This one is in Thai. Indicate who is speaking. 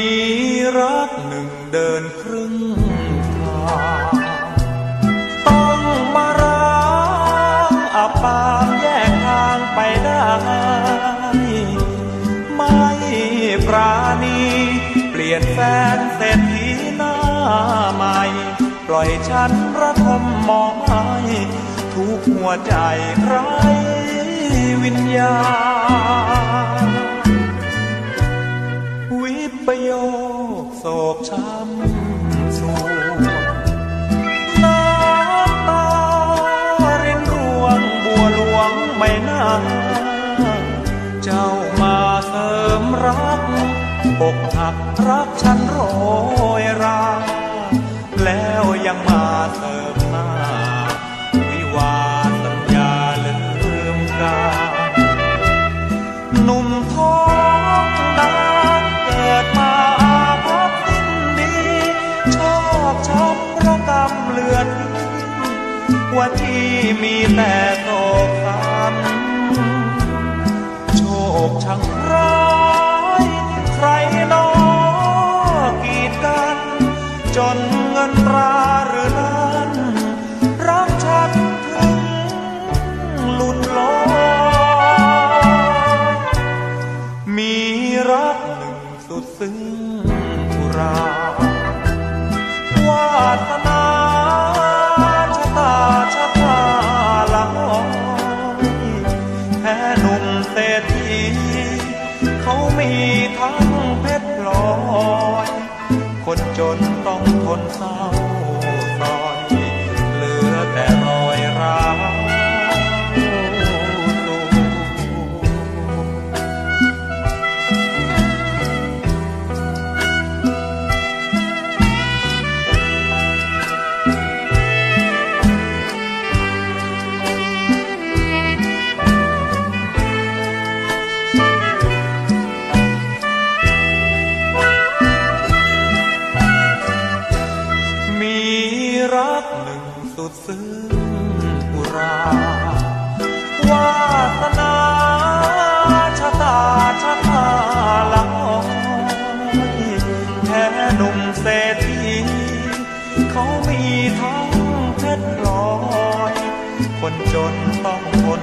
Speaker 1: นี้รักหนึ่งเดินครึ่งทางต้องมาร้างอับปางแยกทางไปได้ ไม่ปราณีเปลี่ยนแฟนเศรษฐีหน้าใหม่ ปล่อยฉันระทมมองไม้ทุกหัวใจไร้วิญญาณ กช้ำสูน้ำตารินร่วงบัวหลวงไม่น่าเจ้ามาเสริมรักอกหักรักฉันโรยราแล้วยังมาเสริมหน้า ว่าที่มีแต่โศกสันโชคช่างร้ายใครนอกีดกัน จนเงินตราหรือนั้นรักฉันถึงหลุดลอยมีรักหนึ่งสุดซึ้งอุราวาส มีทั้งเพชรพลอย คนจนต้องทนเศร้า สุดซึ้งอุราวาสนาชะตาชะตาละหอยแค่หนุ่มเศรษฐีเขามีทั้งเพชรพลอย คนจนต้องทน